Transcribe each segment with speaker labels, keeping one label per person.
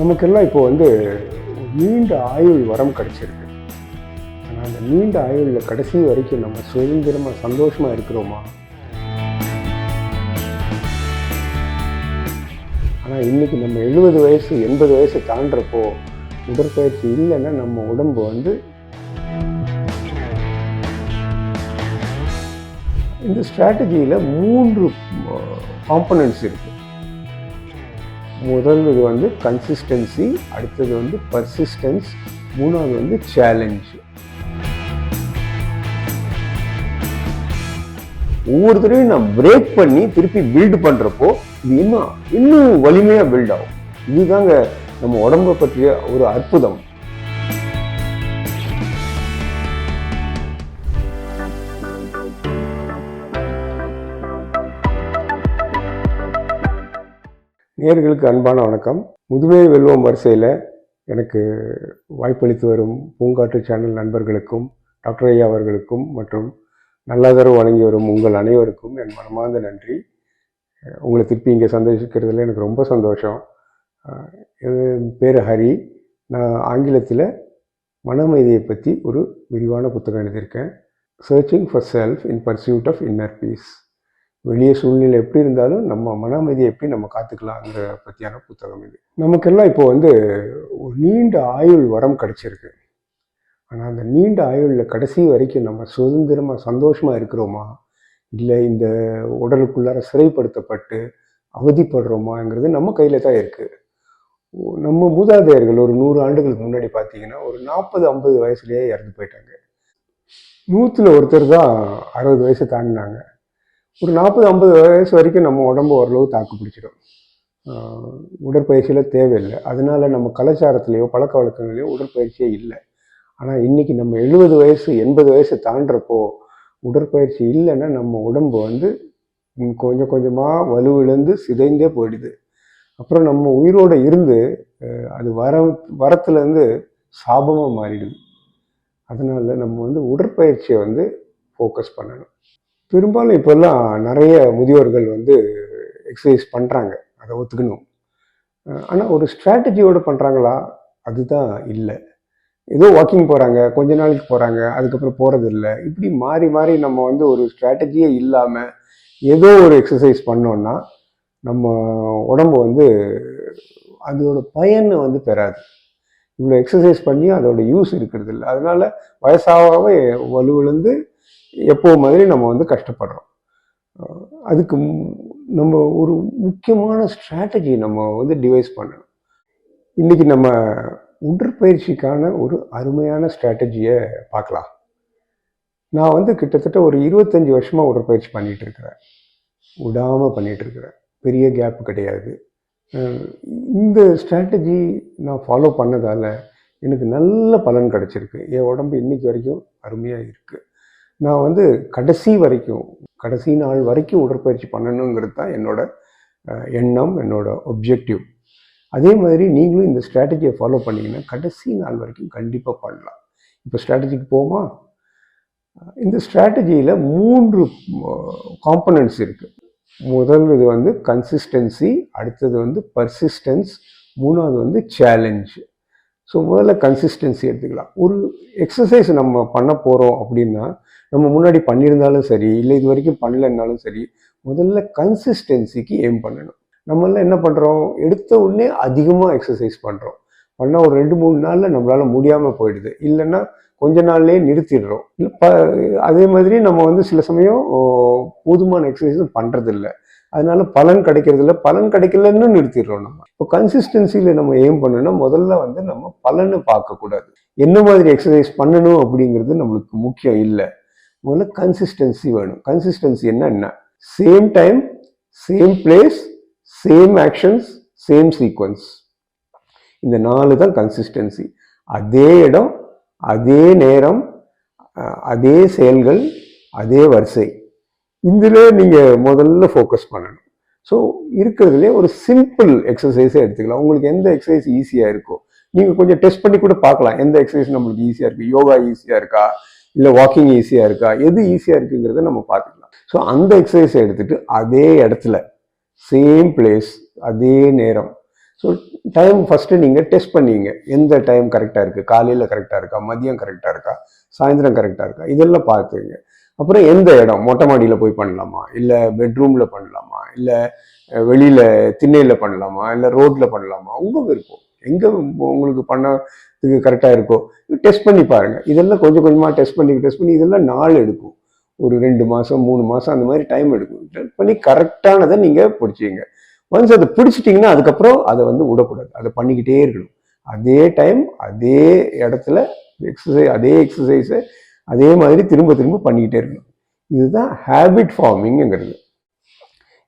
Speaker 1: நமக்கெல்லாம் இப்போ வந்து நீண்ட ஆயுள் வரம் கிடச்சிருக்கு ஆனால் அந்த நீண்ட ஆயுளில் கடைசி வரைக்கும் நம்ம சுதந்திரமாக சந்தோஷமாக இருக்கிறோமா ஆனால் இன்றைக்கி நம்ம எழுபது வயசு எண்பது வயசு தாண்டப்போ உடற்பயிற்சி இல்லைன்னா நம்ம உடம்பு வந்து இந்த ஸ்ட்ராட்டஜியில் மூன்று காம்பனன்ட்ஸ் இருக்குது முதல் இது வந்து கன்சிஸ்டன்சி அடுத்தது வந்து பர்சிஸ்டன்ஸ் மூணாவது வந்து சேலஞ்சு ஒவ்வொரு நான் பிரேக் பண்ணி திருப்பி பில்டு பண்ணுறப்போ இது இன்னும் இன்னும் வலிமையாக பில்ட் ஆகும் இதுதாங்க நம்ம உடம்பை பற்றிய ஒரு அற்புதம் நேர்களுக்கு அன்பான வணக்கம் முதுமை வெல்வம் வரிசையில் எனக்கு வாய்ப்பளித்து வரும் பூங்காற்று சேனல் நண்பர்களுக்கும் டாக்டர் ஐயா அவர்களுக்கும் மற்றும் நல்லாதரவு வழங்கி வரும் உங்கள் அனைவருக்கும் என் மனமார்ந்த நன்றி உங்களை திருப்பி இங்கே சந்தோஷிக்கிறதுல எனக்கு ரொம்ப சந்தோஷம் என் பேர் ஹரி நான் ஆங்கிலத்தில் மனமைதியை பற்றி ஒரு விரிவான புத்தகம் எழுதியிருக்கேன் searching for self in pursuit of inner peace வெளியே சூழ்நிலை எப்படி இருந்தாலும் நம்ம மன எப்படி நம்ம காத்துக்கலாங்கிற பற்றியான புத்தகம் இது நமக்கெல்லாம் இப்போ வந்து ஒரு நீண்ட ஆயுள் வரம் கிடச்சிருக்கு ஆனால் அந்த நீண்ட ஆயுளில் கடைசி வரைக்கும் நம்ம சுதந்திரமாக சந்தோஷமாக இருக்கிறோமா இல்லை இந்த உடலுக்குள்ளார சிறைப்படுத்தப்பட்டு அவதிப்படுறோமாங்கிறது நம்ம கையில் தான் இருக்குது நம்ம மூதாதையர்கள் ஒரு நூறு ஆண்டுகளுக்கு முன்னாடி பார்த்தீங்கன்னா ஒரு நாற்பது ஐம்பது வயசுலேயே இறந்து போயிட்டாங்க நூற்றில் ஒருத்தர் தான் அறுபது வயசு தாண்டினாங்க ஒரு நாற்பது ஐம்பது வயசு வரைக்கும் நம்ம உடம்பு ஓரளவு தாக்கு பிடிச்சிடும் உடற்பயிற்சியில் தேவையில்லை அதனால் நம்ம கலாச்சாரத்திலேயோ பழக்க வழக்கங்களையோ உடற்பயிற்சியே இல்லை ஆனால் இன்றைக்கி நம்ம எழுபது வயசு எண்பது வயசு தாண்டுறப்போ உடற்பயிற்சி இல்லைன்னா நம்ம உடம்பு வந்து கொஞ்சம் கொஞ்சமாக வலுவிழந்து சிதைந்தே போயிடுது அப்புறம் நம்ம உயிரோடு இருந்து அது வர வரத்துலேருந்து சாபமாக மாறிடுது அதனால் நம்ம வந்து உடற்பயிற்சியை வந்து ஃபோக்கஸ் பண்ணணும் பெரும்பாலும் இப்போல்லாம் நிறைய முதியோர்கள் வந்து எக்ஸசைஸ் பண்ணுறாங்க அதை ஒத்துக்கணும் ஆனால் ஒரு ஸ்ட்ராட்டஜியோடு பண்ணுறாங்களா அதுதான் இல்லை ஏதோ வாக்கிங் போகிறாங்க கொஞ்ச நாளைக்கு போகிறாங்க அதுக்கப்புறம் போகிறது இல்லை இப்படி மாறி மாறி நம்ம வந்து ஒரு ஸ்ட்ராட்டஜியே இல்லாமல் ஏதோ ஒரு எக்ஸசைஸ் பண்ணோன்னா நம்ம உடம்பு வந்து அதோட பயனை வந்து பெறாது இவ்வளோ எக்ஸசைஸ் பண்ணியும் அதோட யூஸ் இருக்கிறது இல்லை அதனால் வயசாகவே வலுவிழுந்து எப்போ மாதிரி நம்ம வந்து கஷ்டப்படுறோம் அதுக்கு நம்ம ஒரு முக்கியமான ஸ்ட்ராட்டஜி நம்ம வந்து டிவைஸ் பண்ணணும் இன்றைக்கி நம்ம உடற்பயிற்சிக்கான ஒரு அருமையான ஸ்ட்ராட்டஜியை பார்க்கலாம் நான் வந்து கிட்டத்தட்ட ஒரு இருபத்தஞ்சி வருஷமாக உடற்பயிற்சி பண்ணிகிட்டு இருக்கிறேன் விடாமல் பண்ணிகிட்டு இருக்கிறேன் பெரிய கேப் கிடையாது இந்த ஸ்ட்ராட்டஜி நான் ஃபாலோ பண்ணதால் எனக்கு நல்ல பலன் கிடச்சிருக்கு என் உடம்பு இன்றைக்கி வரைக்கும் அருமையாக இருக்குது நான் வந்து கடைசி வரைக்கும் கடைசி நாள் வரைக்கும் உடற்பயிற்சி பண்ணணுங்கிறது தான் என்னோடய எண்ணம் என்னோட ஒப்ஜெக்டிவ் அதே மாதிரி நீங்களும் இந்த ஸ்ட்ராட்டஜியை ஃபாலோ பண்ணிங்கன்னா கடைசி நாள் வரைக்கும் கண்டிப்பாக பண்ணலாம் இப்போ ஸ்ட்ராட்டஜிக்கு போமா இந்த ஸ்ட்ராட்டஜியில் மூன்று காம்பனன்ட்ஸ் இருக்குது முதல் இது வந்து கன்சிஸ்டன்சி அடுத்தது வந்து பர்சிஸ்டன்ஸ் மூணாவது வந்து சேலஞ்ச் ஸோ முதல்ல கன்சிஸ்டன்சி எடுத்துக்கலாம் ஒரு எக்ஸசைஸ் நம்ம பண்ண போகிறோம் அப்படின்னா நம்ம முன்னாடி பண்ணியிருந்தாலும் சரி இல்லை இது வரைக்கும் பண்ணலைன்னாலும் சரி முதல்ல கன்சிஸ்டன்சிக்கு ஏம் பண்ணணும் நம்மளால் என்ன பண்ணுறோம் எடுத்த உடனே அதிகமாக எக்ஸசைஸ் பண்ணுறோம் பண்ணால் ஒரு ரெண்டு மூணு நாளில் நம்மளால் முடியாமல் போயிடுது இல்லைன்னா கொஞ்ச நாள்லேயே நிறுத்திடுறோம் அதே மாதிரி நம்ம வந்து சில சமயம் போதுமான எக்ஸசைஸும் பண்ணுறதில்ல அதனால பலன் கிடைக்கிறதில்ல பலன் கிடைக்கலன்னு நிறுத்திடுறோம் நம்ம இப்போ கன்சிஸ்டன்சியில் நம்ம ஏம் பண்ணணும்னா முதல்ல வந்து நம்ம பலனை பார்க்கக்கூடாது என்ன மாதிரி எக்ஸசைஸ் பண்ணணும் அப்படிங்கிறது நம்மளுக்கு முக்கியம் இல்லை முதல்ல கன்சிஸ்டன்சி வேணும் கன்சிஸ்டன்சி என்னன்னா same time same place same actions same sequence இந்த நாலு தான் கன்சிஸ்டன்சி அதே இடம் அதே நேரம் அதே செயல்கள் அதே வரிசை இதில் நீங்கள் முதல்ல ஃபோக்கஸ் பண்ணணும் ஸோ இருக்கிறதுலே ஒரு சிம்பிள் எக்ஸசைஸே எடுத்துக்கலாம் உங்களுக்கு எந்த எக்ஸசைஸ் ஈஸியாக இருக்கோ நீங்கள் கொஞ்சம் டெஸ்ட் பண்ணி கூட பார்க்கலாம் எந்த எக்ஸசைஸ் நம்மளுக்கு ஈஸியாக இருக்குது யோகா ஈஸியாக இருக்கா இல்லை வாக்கிங் ஈஸியாக இருக்கா எது ஈஸியாக இருக்குங்கிறத நம்ம பார்த்துக்கலாம் ஸோ அந்த எக்ஸசைஸ் எடுத்துகிட்டு அதே இடத்துல சேம் பிளேஸ் அதே நேரம் ஸோ டைம் ஃபஸ்ட்டு நீங்கள் டெஸ்ட் பண்ணிங்க எந்த டைம் கரெக்டாக இருக்குது காலையில் கரெக்டாக இருக்கா மதியம் கரெக்டாக இருக்கா சாயந்தரம் கரெக்டாக இருக்கா இதெல்லாம் பார்த்துங்க அப்புறம் எந்த இடம் மொட்டை மாடியில் போய் பண்ணலாமா இல்லை பெட்ரூமில் பண்ணலாமா இல்லை வெளியில் திண்ணையில் பண்ணலாமா இல்லை ரோட்டில் பண்ணலாமா உங்கள் விருப்பம் எங்கே உங்களுக்கு பண்ணதுக்கு கரெக்டாக இருக்கோ டெஸ்ட் பண்ணி பாருங்கள் இதெல்லாம் கொஞ்சம் கொஞ்சமாக டெஸ்ட் பண்ணி டெஸ்ட் பண்ணி இதெல்லாம் நாள் எடுக்கும் ஒரு ரெண்டு மாதம் மூணு மாதம் அந்த மாதிரி டைம் எடுக்கும் டெஸ்ட் பண்ணி கரெக்டானதை நீங்கள் பிடிச்சிங்க ஒன்ஸ் அதை பிடிச்சிட்டிங்கன்னா அதுக்கப்புறம் அதை வந்து விடக்கூடாது அதை பண்ணிக்கிட்டே இருக்கணும் அதே டைம் அதே இடத்துல எக்ஸசைஸ் அதே எக்ஸசைஸை அதே மாதிரி திரும்ப திரும்ப பண்ணிக்கிட்டே இருக்கணும் இதுதான் ஹேபிட் ஃபார்மிங்ங்கிறது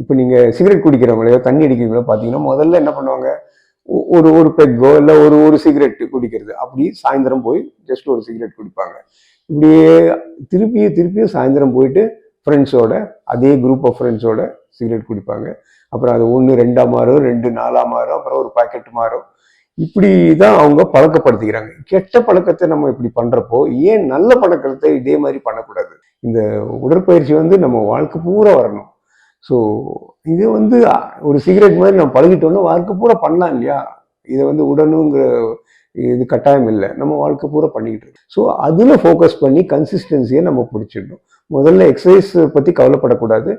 Speaker 1: இப்போ நீங்கள் சிகரெட் குடிக்கிறவங்களையோ தண்ணி அடிக்கிறவங்களோ பார்த்தீங்கன்னா முதல்ல என்ன பண்ணுவாங்க ஒரு ஒரு பெக்கோ இல்லை ஒரு ஒரு சிகரெட்டு குடிக்கிறது அப்படி சாயந்தரம் போய் ஜஸ்ட் ஒரு சிகரெட் குடிப்பாங்க இப்படியே திருப்பியும் திருப்பியும் சாயந்தரம் போயிட்டு ஃப்ரெண்ட்ஸோட அதே குரூப் ஆஃப் ஃப்ரெண்ட்ஸோட சிகரெட் குடிப்பாங்க அப்புறம் அது ஒன்று ரெண்டாக மாறும் ரெண்டு நாலாக மாறும் அப்புறம் ஒரு பாக்கெட் மாறும் இப்படி தான் அவங்க பழக்கப்படுத்திக்கிறாங்க கெட்ட பழக்கத்தை நம்ம இப்படி பண்ணுறப்போ ஏன் நல்ல பழக்கத்தை இதே மாதிரி பண்ணக்கூடாது இந்த உடற்பயிற்சி வந்து நம்ம வாழ்க்கை பூரா வரணும் ஸோ இது வந்து ஒரு சிகரெட் மாதிரி நம்ம பழகிட்டோன்னா வாழ்க்கை பூரா பண்ணலாம் இல்லையா இதை வந்து உடனுங்கிற இது கட்டாயம் இல்லை நம்ம வாழ்க்கை பூரா பண்ணிக்கிட்டு இருக்கோம் ஸோ அதில் ஃபோக்கஸ் பண்ணி கன்சிஸ்டன்சியை நம்ம பிடிச்சிடணும் முதல்ல எக்ஸசைஸ் பற்றி கவலைப்படக்கூடாது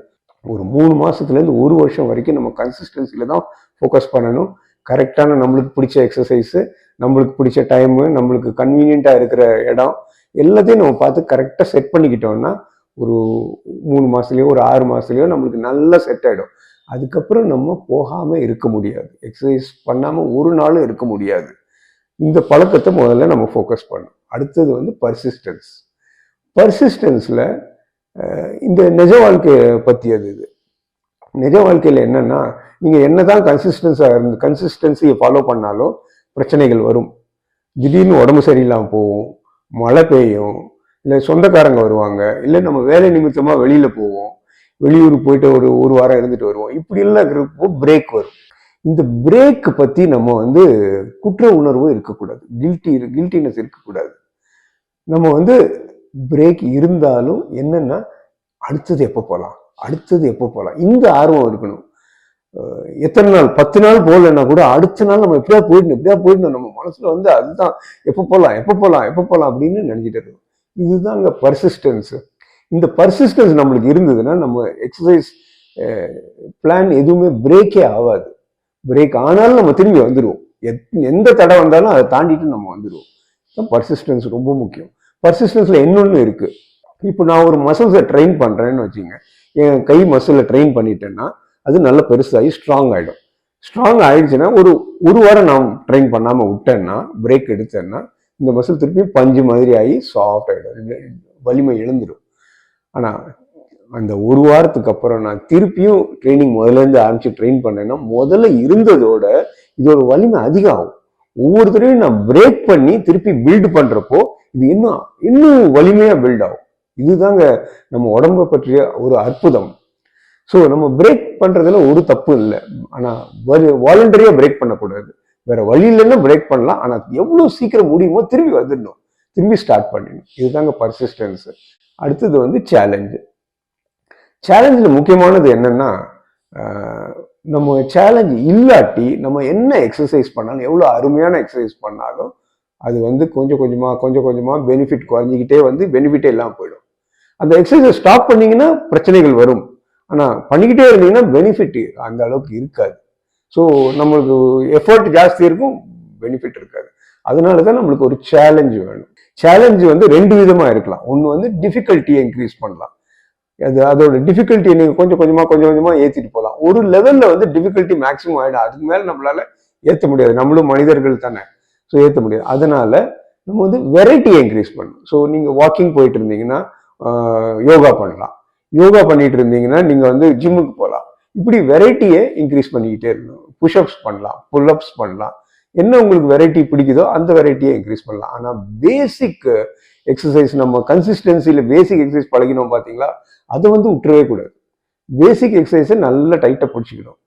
Speaker 1: ஒரு மூணு மாதத்துலேருந்து ஒரு வருஷம் வரைக்கும் நம்ம கன்சிஸ்டன்சியில் தான் ஃபோக்கஸ் பண்ணணும் கரெக்டான நம்மளுக்கு பிடிச்ச எக்ஸசைஸு நம்மளுக்கு பிடிச்ச டைமு நம்மளுக்கு கன்வீனியண்ட்டாக இருக்கிற இடம் எல்லாத்தையும் நம்ம பார்த்து கரெக்டாக செட் பண்ணிக்கிட்டோம்னா ஒரு மூணு மாதத்துலேயோ ஒரு ஆறு மாதத்துலேயோ நம்மளுக்கு நல்லா செட் ஆகிடும் அதுக்கப்புறம் நம்ம போகாமல் இருக்க முடியாது எக்ஸசைஸ் பண்ணாமல் ஒரு நாளும் இருக்க முடியாது இந்த பழக்கத்தை முதல்ல நம்ம ஃபோக்கஸ் பண்ணும் அடுத்தது வந்து பர்சிஸ்டன்ஸ் பர்சிஸ்டன்ஸில் இந்த நிஜ வாழ்க்கையை பற்றியது இது நிஜ வாழ்க்கையில் என்னென்னா நீங்கள் என்ன தான் கன்சிஸ்டன்ஸாக இருந்து கன்சிஸ்டன்சியை ஃபாலோ பண்ணாலும் பிரச்சனைகள் வரும் திடீர்னு உடம்பு சரியில்லாமல் போகும் மழை பெய்யும் இல்லை சொந்தக்காரங்க வருவாங்க இல்லை நம்ம வேலை நிமித்தமாக வெளியில் போவோம் வெளியூர் போயிட்டு ஒரு ஒரு வாரம் இருந்துட்டு வருவோம் இப்படிலாம் இருக்கிறப்போ பிரேக் வரும் இந்த பிரேக் பற்றி நம்ம வந்து குற்ற உணர்வு இருக்கக்கூடாது கில்ட்டி கில்ட்டினஸ் இருக்கக்கூடாது நம்ம வந்து பிரேக் இருந்தாலும் என்னென்னா அடுத்தது எப்போ போகலாம் அடுத்தது எப்போ போகலாம் இந்த ஆர்வம் இருக்கணும் எத்தனை நாள் பத்து நாள் போகலன்னா கூட அடுத்த நாள் நம்ம எப்படியா போயிடணும் எப்படியா போயிடணும் நம்ம மனசில் வந்து அதுதான் எப்போ போகலாம் எப்போ போகலாம் எப்போ போகலாம் அப்படின்னு நினச்சிட்டு இருக்கோம் இதுதாங்க பர்சிஸ்டன்ஸு இந்த பர்சிஸ்டன்ஸ் நம்மளுக்கு இருந்ததுன்னா நம்ம எக்ஸசைஸ் பிளான் எதுவுமே பிரேக்கே ஆகாது பிரேக் ஆனாலும் நம்ம திரும்பி வந்துடுவோம் எத் எந்த தடை வந்தாலும் அதை தாண்டிட்டு நம்ம வந்துடுவோம் பர்சிஸ்டன்ஸ் ரொம்ப முக்கியம் பர்சிஸ்டன்ஸில் இன்னொன்று இருக்குது இப்போ நான் ஒரு மசில்ஸை ட்ரெயின் பண்ணுறேன்னு வச்சுங்க என் கை மசிலை ட்ரெயின் பண்ணிட்டேன்னா அது நல்லா பெருசாகி ஸ்ட்ராங் ஆகிடும் ஸ்ட்ராங் ஆகிடுச்சுன்னா ஒரு ஒரு வாரம் நான் ட்ரெயின் பண்ணாமல் விட்டேன்னா பிரேக் எடுத்தேன்னா இந்த மசில் திருப்பியும் பஞ்சு மாதிரி ஆகி சாஃப்ட் ஆகிடும் வலிமை இழந்துடும் ஆனால் அந்த ஒரு வாரத்துக்கு அப்புறம் நான் திருப்பியும் ட்ரைனிங் முதலேருந்து ஆரம்பித்து ட்ரெயின் பண்ணேன்னா முதல்ல இருந்ததோட இதோட வலிமை அதிகம் ஆகும் நான் பிரேக் பண்ணி திருப்பி பில்டு பண்ணுறப்போ இது இன்னும் இன்னும் வலிமையாக பில்ட் ஆகும் இதுதாங்க நம்ம உடம்பை பற்றிய ஒரு அற்புதம் ஸோ நம்ம பிரேக் பண்ணுறதுல ஒரு தப்பு இல்லை ஆனால் வாலண்டரியாக பிரேக் பண்ணக்கூடாது வேற வழி இல்லைன்னு பிரேக் பண்ணலாம் ஆனால் எவ்வளோ சீக்கிரம் முடியுமோ திரும்பி வந்துடணும் திரும்பி ஸ்டார்ட் பண்ணிடணும் இதுதாங்க பர்சிஸ்டன்ஸ் அடுத்தது வந்து சேலஞ்சு சேலஞ்சில் முக்கியமானது என்னென்னா நம்ம சேலஞ்சு இல்லாட்டி நம்ம என்ன எக்ஸசைஸ் பண்ணாலும் எவ்வளோ அருமையான எக்ஸசைஸ் பண்ணாலும் அது வந்து கொஞ்சம் கொஞ்சமாக கொஞ்சம் கொஞ்சமாக பெனிஃபிட் குறைஞ்சிக்கிட்டே வந்து பெனிஃபிட்டே இல்லாமல் போயிடும் அந்த எக்ஸசைஸ் ஸ்டாப் பண்ணிங்கன்னா பிரச்சனைகள் வரும் ஆனால் பண்ணிக்கிட்டே இருந்தீங்கன்னா பெனிஃபிட் அந்த அளவுக்கு இருக்காது ஸோ நம்மளுக்கு எஃபர்ட் ஜாஸ்தி இருக்கும் பெனிஃபிட் இருக்காது அதனால தான் நம்மளுக்கு ஒரு சேலஞ்சு வேணும் சேலஞ்சு வந்து ரெண்டு விதமாக இருக்கலாம் ஒன்று வந்து டிஃபிகல்ட்டியை இன்க்ரீஸ் பண்ணலாம் அது அதோட டிஃபிகல்ட்டியை நீங்கள் கொஞ்சம் கொஞ்சமாக கொஞ்சம் கொஞ்சமாக ஏற்றிட்டு போகலாம் ஒரு லெவலில் வந்து டிஃபிகல்ட்டி மேக்ஸிமம் ஆகிடும் அதுக்கு மேலே நம்மளால் ஏற்ற முடியாது நம்மளும் மனிதர்கள் தானே ஸோ ஏற்ற முடியாது அதனால நம்ம வந்து வெரைட்டியை இன்க்ரீஸ் பண்ணணும் ஸோ நீங்கள் வாக்கிங் போயிட்டு இருந்தீங்கன்னா யோகா பண்ணலாம் யோகா பண்ணிட்டு இருந்தீங்கன்னா நீங்கள் வந்து ஜிம்முக்கு போகலாம் இப்படி வெரைட்டியை இன்க்ரீஸ் பண்ணிக்கிட்டே இருக்கணும் புஷ்அப்ஸ் பண்ணலாம் புல்அப்ஸ் பண்ணலாம் என்ன உங்களுக்கு வெரைட்டி பிடிக்குதோ அந்த வெரைட்டியை இன்க்ரீஸ் பண்ணலாம் ஆனால் பேசிக் எக்ஸசைஸ் நம்ம கன்சிஸ்டன்சியில் பேசிக் எக்ஸசைஸ் பழகினோம் பார்த்தீங்களா அதை வந்து விட்டுறவே கூடாது பேசிக் எக்ஸசைஸை நல்லா டைட்டாக பிடிச்சிக்கணும்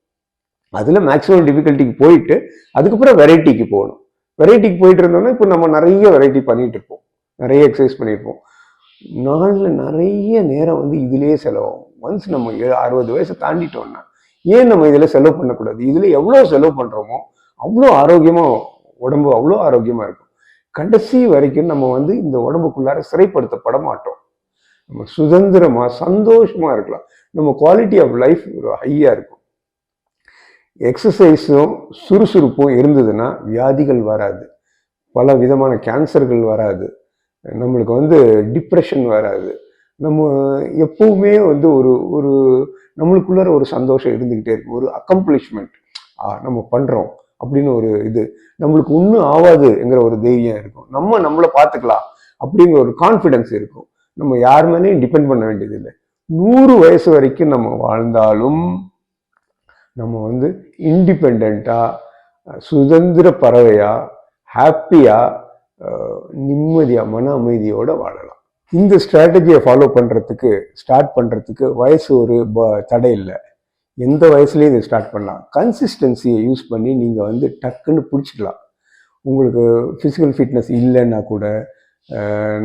Speaker 1: அதில் மேக்ஸிமம் டிஃபிகல்ட்டிக்கு போயிட்டு அதுக்கப்புறம் வெரைட்டிக்கு போகணும் வெரைட்டிக்கு போயிட்டு இருந்தோம்னா இப்போ நம்ம நிறைய வெரைட்டி பண்ணிட்டு இருப்போம் நிறைய எக்ஸசைஸ் பண்ணியிருப்போம் நாளில் நிறைய நேரம் வந்து இதுலேயே செலவாகும் ஒன்ஸ் நம்ம அறுபது வயசை தாண்டிட்டோம்னா ஏன் நம்ம இதில் செலவு பண்ணக்கூடாது இதில் எவ்வளோ செலவு பண்ணுறோமோ அவ்வளோ ஆரோக்கியமாக உடம்பு அவ்வளோ ஆரோக்கியமாக இருக்கும் கடைசி வரைக்கும் நம்ம வந்து இந்த உடம்புக்குள்ளார சிறைப்படுத்தப்பட மாட்டோம் நம்ம சுதந்திரமாக சந்தோஷமாக இருக்கலாம் நம்ம குவாலிட்டி ஆஃப் லைஃப் ஹையாக இருக்கும் எக்ஸசைஸும் சுறுசுறுப்பும் இருந்ததுன்னா வியாதிகள் வராது பல விதமான கேன்சர்கள் வராது நம்மளுக்கு வந்து டிப்ரெஷன் வராது நம்ம எப்பவுமே வந்து ஒரு ஒரு நம்மளுக்குள்ளார ஒரு சந்தோஷம் இருந்துக்கிட்டே இருக்கும் ஒரு அக்கம்ப்ளிஷ்மெண்ட் நம்ம பண்ணுறோம் அப்படின்னு ஒரு இது நம்மளுக்கு ஒன்றும் ஆவாதுங்கிற ஒரு தைரியம் இருக்கும் நம்ம நம்மளை பார்த்துக்கலாம் அப்படிங்கிற ஒரு கான்ஃபிடென்ஸ் இருக்கும் நம்ம யார் மேலேயும் டிபெண்ட் பண்ண வேண்டியது இல்லை நூறு வயசு வரைக்கும் நம்ம வாழ்ந்தாலும் நம்ம வந்து இன்டிபெண்ட்டாக சுதந்திர பறவையாக ஹாப்பியாக நிம்மதியாக மன அமைதியோடு வாழலாம் இந்த ஸ்ட்ராட்டஜியை ஃபாலோ பண்ணுறதுக்கு ஸ்டார்ட் பண்ணுறதுக்கு வயசு ஒரு ப தடை இல்லை எந்த வயசுலேயும் இதை ஸ்டார்ட் பண்ணலாம் கன்சிஸ்டன்சியை யூஸ் பண்ணி நீங்கள் வந்து டக்குன்னு பிடிச்சிக்கலாம் உங்களுக்கு ஃபிசிக்கல் ஃபிட்னஸ் இல்லைன்னா கூட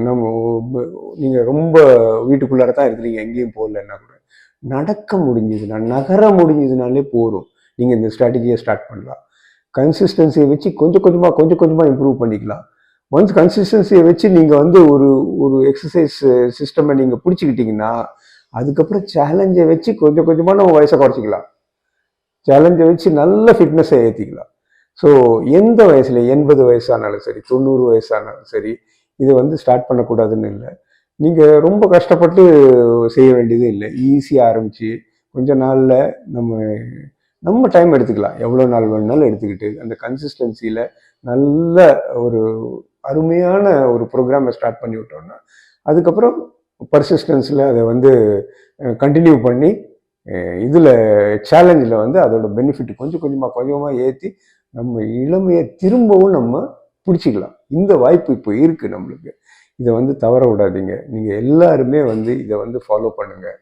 Speaker 1: நம்ம நீங்கள் ரொம்ப வீட்டுக்குள்ளார தான் இருக்கிறீங்க எங்கேயும் போகலன்னா கூட நடக்க முடிஞ்சதுன்னா நகர முடிஞ்சதுனாலே போகிறோம் நீங்கள் இந்த ஸ்ட்ராட்டஜியை ஸ்டார்ட் பண்ணலாம் கன்சிஸ்டன்சியை வச்சு கொஞ்சம் கொஞ்சமாக கொஞ்சம் கொஞ்சமாக இம்ப்ரூவ் பண்ணிக்கலாம் ஒன்ஸ் கன்சிஸ்டன்சியை வச்சு நீங்கள் வந்து ஒரு ஒரு எக்ஸசைஸ் சிஸ்டமை நீங்கள் பிடிச்சிக்கிட்டிங்கன்னா அதுக்கப்புறம் சேலஞ்சை வச்சு கொஞ்சம் கொஞ்சமாக நம்ம வயசை குறைச்சிக்கலாம் சேலஞ்சை வச்சு நல்ல ஃபிட்னஸை ஏற்றிக்கலாம் ஸோ எந்த வயசுல எண்பது வயசானாலும் சரி தொண்ணூறு வயசானாலும் சரி இது வந்து ஸ்டார்ட் பண்ணக்கூடாதுன்னு இல்லை நீங்கள் ரொம்ப கஷ்டப்பட்டு செய்ய வேண்டியது இல்லை ஈஸியாக ஆரம்பித்து கொஞ்ச நாளில் நம்ம நம்ம டைம் எடுத்துக்கலாம் எவ்வளோ நாள் வேணுனாலும் எடுத்துக்கிட்டு அந்த கன்சிஸ்டன்சியில் நல்ல ஒரு அருமையான ஒரு ப்ரோக்ராமை ஸ்டார்ட் பண்ணி விட்டோம்னா அதுக்கப்புறம் பர்சிஸ்டன்ஸில் அதை வந்து கண்டினியூ பண்ணி இதில் சேலஞ்சில் வந்து அதோட பெனிஃபிட் கொஞ்சம் கொஞ்சமாக கொஞ்சமாக ஏற்றி நம்ம இளமையை திரும்பவும் நம்ம பிடிச்சிக்கலாம் இந்த வாய்ப்பு இப்போ இருக்குது நம்மளுக்கு இதை வந்து தவற விடாதீங்க நீங்கள் எல்லாருமே வந்து இதை வந்து ஃபாலோ பண்ணுங்கள்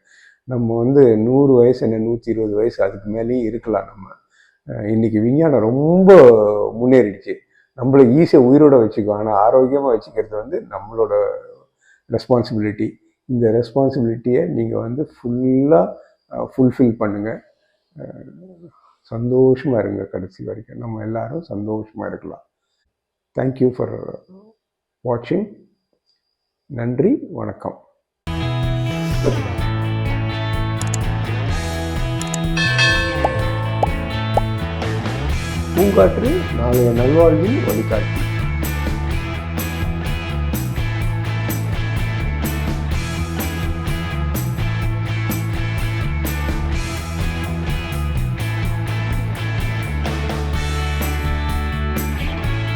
Speaker 1: நம்ம வந்து நூறு வயசு என்ன நூற்றி இருபது வயசு அதுக்கு மேலேயும் இருக்கலாம் நம்ம இன்றைக்கி விஞ்ஞானம் ரொம்ப முன்னேறிடுச்சு நம்மளை ஈஸியாக உயிரோட வச்சுக்கும் ஆனால் ஆரோக்கியமாக வச்சுக்கிறது வந்து நம்மளோட ரெஸ்பான்சிபிலிட்டி இந்த ரெஸ்பான்சிபிலிட்டியை நீங்கள் வந்து ஃபுல்லாக ஃபுல்ஃபில் பண்ணுங்கள் சந்தோஷமாக இருங்க கடைசி வரைக்கும் நம்ம எல்லாரும் சந்தோஷமாக இருக்கலாம் தேங்க்யூ ஃபார் வாட்சிங் நன்றி வணக்கம் காற்று நாளைய நல்வாழ்வில் வழிகாட்டும்